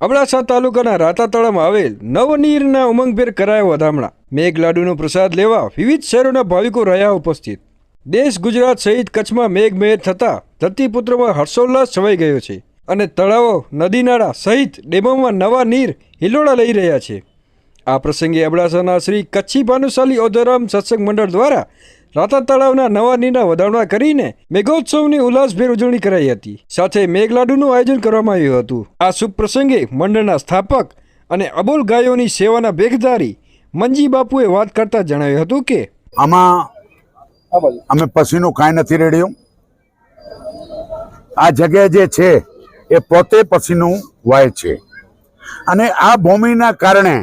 અબડાસા તાલુકાના રાતા તળાવમાં આવેલ નવનીરના ઉમંગભેર કરાયો વધામણા મેઘલાડુનો પ્રસાદ લેવા વિવિધ શહેરોના ભાવિકો રહ્યા ઉપસ્થિત. દેશ ગુજરાત સહિત કચ્છમાં મેઘમહેર થતાં ધરતીપુત્રોમાં હર્ષોલ્લાસ છવાઈ ગયો છે અને તળાવો નદી નાળા સહિત ડેમોમાં નવા નીર હિલોળા લઈ રહ્યા છે. આ પ્રસંગે અબડાસાના શ્રી કચ્છી ભાનુશાલી ઓધોરામ સત્સંગ મંડળ દ્વારા રાતા તળાવના નવા નીના વધારણા કરીને મેઘોત્સવની ઉલ્લાસભેર ઉજવણી કરાઈ હતી. સાથે મેઘલાડુનું આયોજન કરવામાં આવ્યું હતું. આ શુભ પ્રસંગે મંડળના સ્થાપક અને અબોલ ગાયોની સેવાના ભેખધારી મંજી બાપુએ વાત કરતા જણાવ્યું હતું કે, આમાં અમે પસીનું કાંઈ નથી રેડ્યું. આ જગ્યા જે છે એ પોતે પછીનું વાય છે. અને આ ભૂમિના કારણે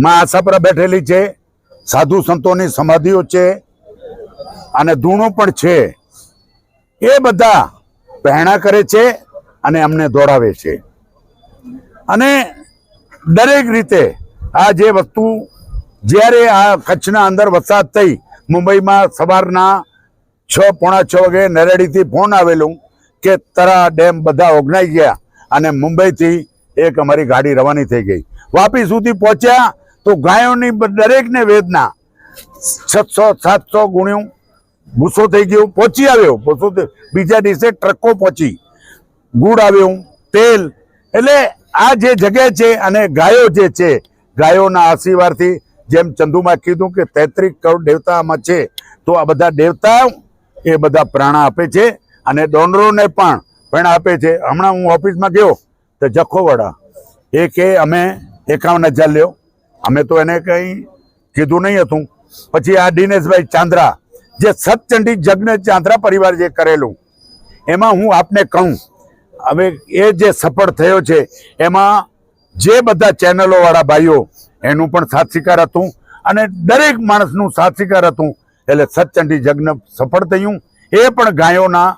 માં આશાપરા બેઠેલી છે, સાધુ સંતોની સમાધિઓ છે અને ધૂણો પણ છે. એ બધા પહેણા કરે છે અને અમને દોડાવે છે. અને દરેક રીતે આ જે વસ્તુ જ્યારે આ કચ્છના અંદર વરસાદ થઈ, મુંબઈમાં સવારના છ, પોણા છ વાગે નરેડીથી ફોન આવેલું કે તરા ડેમ બધા ઓગનાઈ ગયા અને મુંબઈથી એક અમારી ગાડી રવાની થઈ ગઈ. વાપી સુધી પહોંચ્યા તો ગાયોની દરેકને વેદના છસો, સાતસો ગુણ્યું ભૂસો થઈ ગયો, પહોંચી આવ્યો. ભૂસો બીજા દિવસે ટ્રકો પહોંચી. ગુડ આવ્યું તેલ. એટલે આ જે જગ્યા છે અને ગાયો જે છે, ગાયોના આશીર્વાદથી જેમ ચંદુમાં કીધું કે તેત્રીસ કરોડ દેવતામાં છે, તો આ બધા દેવતા એ બધા પ્રાણા આપે છે અને ડોનરોને પણ પ્રેરણા આપે છે. હમણાં હું ઓફિસમાં ગયો, તો જખોવાડા. એ કે અમે એકાવન હજાર લ્યો. અમે તો એને કંઈ કીધું નહીં હતું. પછી આ દિનેશભાઈ ચાંદ્રા જે સતચંડી જગ્ન ચાંદ્રા પરિવાર જે કરેલું, એમાં હું આપને કહું, હવે એ જે સફળ થયો છે, એમાં જે બધા ચેનલો વાળા ભાઈઓ, એનું પણ સાથ સ્વીકાર હતું અને દરેક માણસનું સાથ સ્વીકાર હતું, એટલે સતચંડી જગ્ન સફળ થયું. એ પણ ગાયોના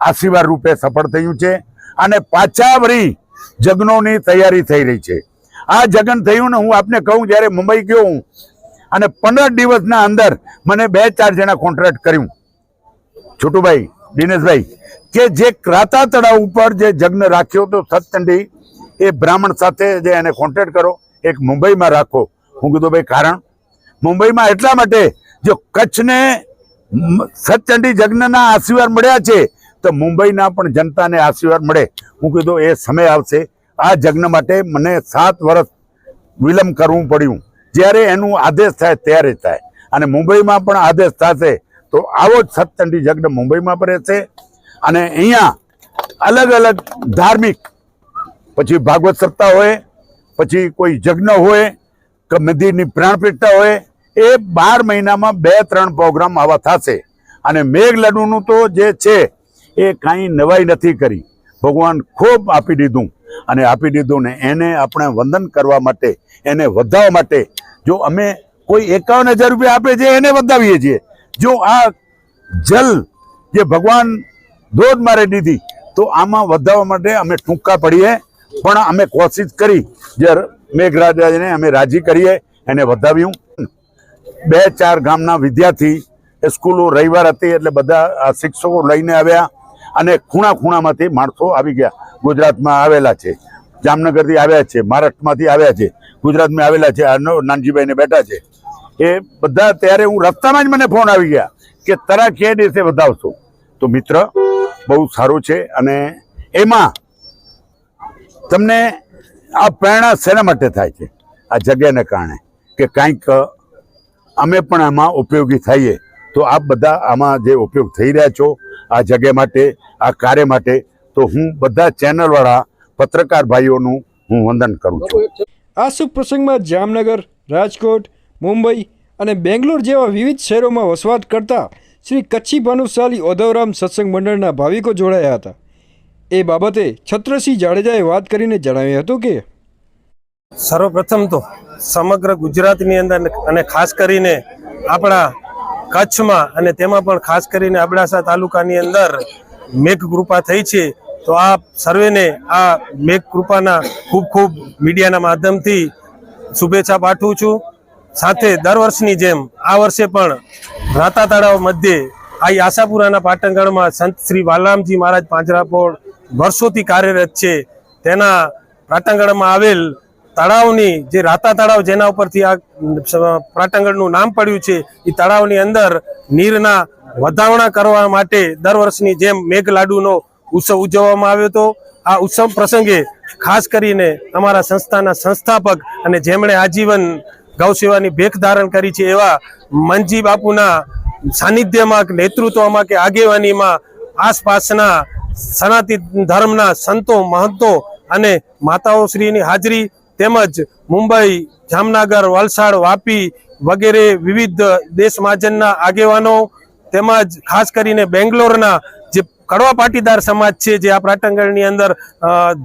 આશીર્વાદ રૂપે સફળ થયું છે અને પાછા વળી જગ્નોની તૈયારી થઈ રહી છે. આ જગન થયું ને હું આપને કહું, જ્યારે મુંબઈ ગયો હું અને પંદર દિવસના અંદર મને બે ચાર જણા કોન્ટ્રાક્ટ કર્યું. છોટુભાઈ, દિનેશભાઈ, કે જે ક્રાતા તળાવ ઉપર જે જગ્ન રાખ્યો તો સતચંડી, એ બ્રાહ્મણ સાથે જે એને કોન્ટ્રાક્ટ કરો એક મુંબઈમાં રાખો. હું કીધું, ભાઈ, કારણ? મુંબઈમાં એટલા માટે જો કચ્છને સતચંડી જગ્નના આશીર્વાદ મળ્યા છે, તો મુંબઈના પણ જનતાને આશીર્વાદ મળે. હું કીધું, એ સમય આવશે. આ જગ્ન માટે મને સાત વર્ષ વિલંબ કરવું પડ્યું. જ્યારે એનું આદેશ થાય ત્યારે થાય. અને મુંબઈમાં પણ આદેશ થશે તો આવો જ સતચંડી જગ્ન મુંબઈમાં પણ રહેશે. અને અહીંયા અલગ અલગ ધાર્મિક, પછી ભાગવત સપ્તાહ હોય, પછી કોઈ જગ્ન હોય, કે મંદિરની પ્રાણપીઠતા હોય, એ બાર મહિનામાં બે ત્રણ પ્રોગ્રામ આવા થશે. અને મેઘલડુનું તો જે છે, એ કાંઈ નવાઈ નથી કરી. ભગવાન ખૂબ આપી દીધું. અને આપી દીધું ને એને આપણે વંદન કરવા માટે, એને વધાવવા માટે જો અમે કોઈ એકાવન હજાર રૂપિયા આપે છે, એને વધાવીએ છીએ. જો આ જલ જે ભગવાન દોધ મારે દીધી, તો આમાં વધારવા માટે અમે ટૂંકા પડીએ. પણ અમે કોશિશ કરી, જે મેઘરાજાને અમે રાજી કરીએ, એને વધાવ્યું. બે ચાર ગામના વિદ્યાર્થી એ સ્કૂલો રવિવાર હતી, એટલે બધા શિક્ષકો લઈને આવ્યા અને ખૂણા ખૂણામાંથી માણસો આવી ગયા. ગુજરાતમાં આવેલા છે. જામનગરથી આવ્યા છે, મહારાષ્ટ્રમાંથી આવ્યા છે, ગુજરાતમાં આવેલા છે નાનજીભાઈને બેઠા છે. એ બધા ત્યારે હું રસ્તામાં જ મને ફોન આવી ગયા કે તારા કે દિવસે વધાવશો? તો મિત્ર, બહુ સારું છે અને એમાં તમને આ પ્રેરણા શેના માટે થાય છે? આ જગ્યાને કારણે કે કાંઈક અમે પણ આમાં ઉપયોગી થઈએ તો આપ બધા આમાં જે ઉપયોગ થઈ રહ્યા છો આ જગ્યા માટે, આ કાર્ય માટે, તો હું બધા ચેનલવાળા પત્રકાર ભાઈઓનું હું વંદન કરું છું. આ શુભ પ્રસંગમાં જામનગર રાજકોટ મુંબઈ અને બેંગ્લોર જેવા વિવિધ શહેરોમાં વસવાટ કરતા શ્રી કચ્છી ભાનુશાલી ઓધવરામ સત્સંગ મંડળના ભાવિકો જોડાયા હતા. એ બાબતે છત્રસિંહ જાડેજાએ વાત કરીને જણાવ્યું હતું કે સર્વપ્રથમ તો સમગ્ર ગુજરાતની અંદર અને ખાસ કરીને આપણા કચ્છમાં અને તેમાં પણ ખાસ કરીને અબડાસા તાલુકાની અંદર મેઘ કૃપા થઈ છે. તો આ સર્વેને આ મેઘ કૃપાના ખૂબ ખૂબ મીડિયાના માધ્યમથી શુભેચ્છા પાઠવું છું. સાથે દર વર્ષની જેમ આ વર્ષે પણ રાતા તળાવ મધ્યે આ આશાપુરાના પાટણગઢમાં સંત શ્રી વાલામજી મહારાજ પાંજરાપોળ વર્ષોથી કાર્યરત છે. તેના પાટાંગણમાં આવેલ તળાવની જે રાતા તળાવ જેના ઉપરથી આ પાટણગઢનું નામ પડ્યું છે, એ તળાવની અંદર નીરના વધાવણા કરવા માટે દર વર્ષની જેમ મેઘ લાડુનો ઉત્સવ ઉજવવામાં આવ્યો હતો. આ ઉત્સવ પ્રસંગે ખાસ કરીને અમારા સંસ્થાના સંસ્થાપક અને જેમણે આજીવન ગૌસેવાની ભેખ ધારણ કરી છે એવા મનજી બાપુના સાનિધ્યમાં નેતૃત્વમાં કે આગેવાનીમાં આસપાસના સનાતન ધર્મના સંતો, મહંતો અને માતાઓ શ્રીની હાજરી તેમજ મુંબઈ, જામનગર, વલસાડ, વાપી વગેરે વિવિધ દેશ મહાજનના આગેવાનો તેમજ ખાસ કરીને બેંગ્લોરના કડવા પાટીદાર સમાજ છે જે આ પ્રાટંગણની અંદર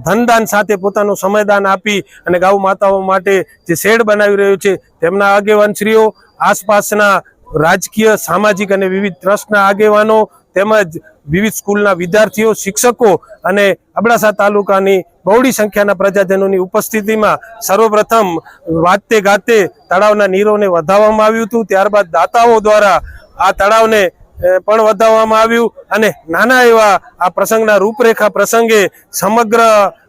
ધનદાન સાથે પોતાનું સમયદાન આપી અને ગૌ માતાઓ માટે જે શેડ બનાવી રહ્યું છે, તેમના આગેવાનશ્રીઓ, આસપાસના રાજકીય, સામાજિક અને વિવિધ ટ્રસ્ટના આગેવાનો તેમજ વિવિધ સ્કૂલના વિદ્યાર્થીઓ, શિક્ષકો અને અબડાસા તાલુકાની બહોળી સંખ્યાના પ્રજાજનોની ઉપસ્થિતિમાં સર્વપ્રથમ વાતે ગાતે તળાવના નીરોને વધાવવામાં આવ્યું હતું. ત્યારબાદ દાતાઓ દ્વારા આ તળાવને પણ વધાવવામાં આવ્યું અને નાના એવા આ પ્રસંગના રૂપરેખા પ્રસંગે સમગ્ર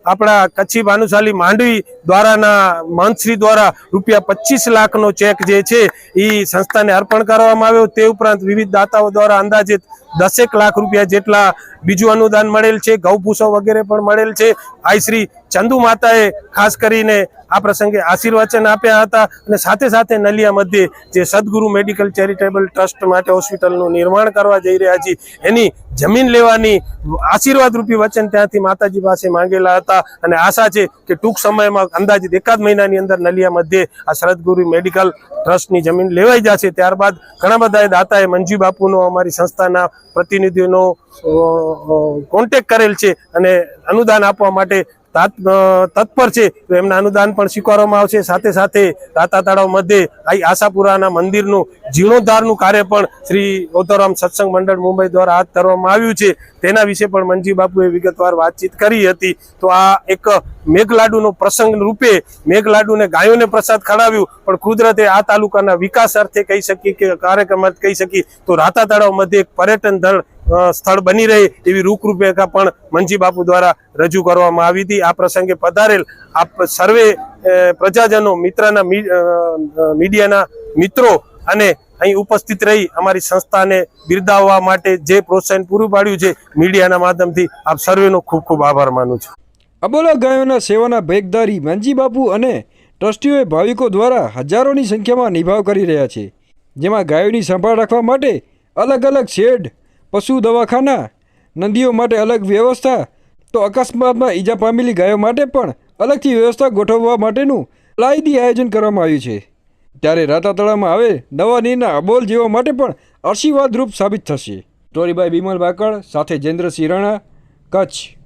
આપણા કચ્છી ભાનુશાલી માંડવી દ્વારાના મંત્રી દ્વારા રૂપિયા પચીસ લાખનો ચેક જે છે એ સંસ્થાને અર્પણ કરવામાં આવ્યો. તે ઉપરાંત વિવિધ દાતાઓ દ્વારા અંદાજિત દસેક લાખ રૂપિયા જેટલા બીજું અનુદાન મળેલ છે ગૌભૂસો વગેરે પણ મળેલ છે. આઈ શ્રી ચંદુ માતાએ ખાસ કરીને આ પ્રસંગે આશીર્વચન આપ્યા હતા અને સાથે સાથે નલિયા મધ્યે જે સદગુરુ મેડિકલ ચેરિટેબલ ટ્રસ્ટ માટે હોસ્પિટલનું નિર્માણ કરવા જઈ રહ્યા છીએ એની જમીન લેવાની આશીર્વાદ રૂપી વચન ત્યાંથી માતાજી પાસે માંગેલા હતા. અને આશા છે કે ટૂંક સમયમાં અંદાજિત એકાદ મહિનાની અંદર નલિયા મધ્યે આ સદગુરુ મેડિકલ ટ્રસ્ટની જમીન લેવાઈ જશે. ત્યારબાદ ઘણા બધા દાતાએ મંજી બાપુનો અમારી સંસ્થાના પ્રતિનિધિઓનો કોન્ટેક કરેલ છે અને અનુદાન આપવા માટે તત્પર છે. તો એમના અનુદાન પણ સ્વીકારવામાં આવશે. સાથે સાથે રાતા તળાવ મધ્યે આશાપુરાના મંદિરનું જીર્ણોદ્ધારનું કાર્ય પણ શ્રી ગૌતરામ સત્સંગ મંડળ મુંબઈ દ્વારા હાથ ધરવામાં આવ્યું છે. તેના વિશે પણ મનજી બાપુએ વિગતવાર વાતચીત કરી હતી. તો આ એક મેઘલાડુનો પ્રસંગ રૂપે મેઘલાડુને ગાયોને પ્રસાદ ખવડાવ્યું. પણ કુદરતે આ તાલુકાના વિકાસ અર્થે કહી શકીએ કે કાર્યક્રમ કહી શકીએ તો રાતા તળાવ મધ્ય એક પર્યટન દળ સ્થળ બની રહે એવી રૂપરેખા પણ મનજી બાપુ દ્વારા રજૂ કરવામાં આવી હતી. આ પ્રસંગે પધારેલ આપ સર્વે પ્રજાજનો મિત્રના મીડિયાના મિત્રો અને અહીં ઉપસ્થિત રહી અમારી સંસ્થાને બિરદાવવા માટે જે પ્રોત્સાહન પૂરું પાડ્યું છે, મીડિયાના માધ્યમથી આપ સર્વેનો ખૂબ ખૂબ આભાર માનું છું. અબોલા ગાયોના સેવાના ભેગદારી મંજી બાપુ અને ટ્રસ્ટીઓએ ભાવિકો દ્વારા હજારોની સંખ્યામાં નિભાવ કરી રહ્યા છે. જેમાં ગાયોની સંભાળ રાખવા માટે અલગ અલગ શેડ, પશુ દવાખાના, નદીઓ માટે અલગ વ્યવસ્થા, તો અકસ્માતમાં ઈજા પામેલી ગાયો માટે પણ અલગથી વ્યવસ્થા ગોઠવવા માટેનું લાયદી આયોજન કરવામાં આવ્યું છે. ત્યારે રાતા તળાવમાં આવે નવા નીરના અબોલ જેવા માટે પણ આશીર્વાદરૂપ સાબિત થશે. ટોરીબાઈ બિમલ બાકડ સાથે જેન્દ્રસિંહ રાણા, કચ્છ.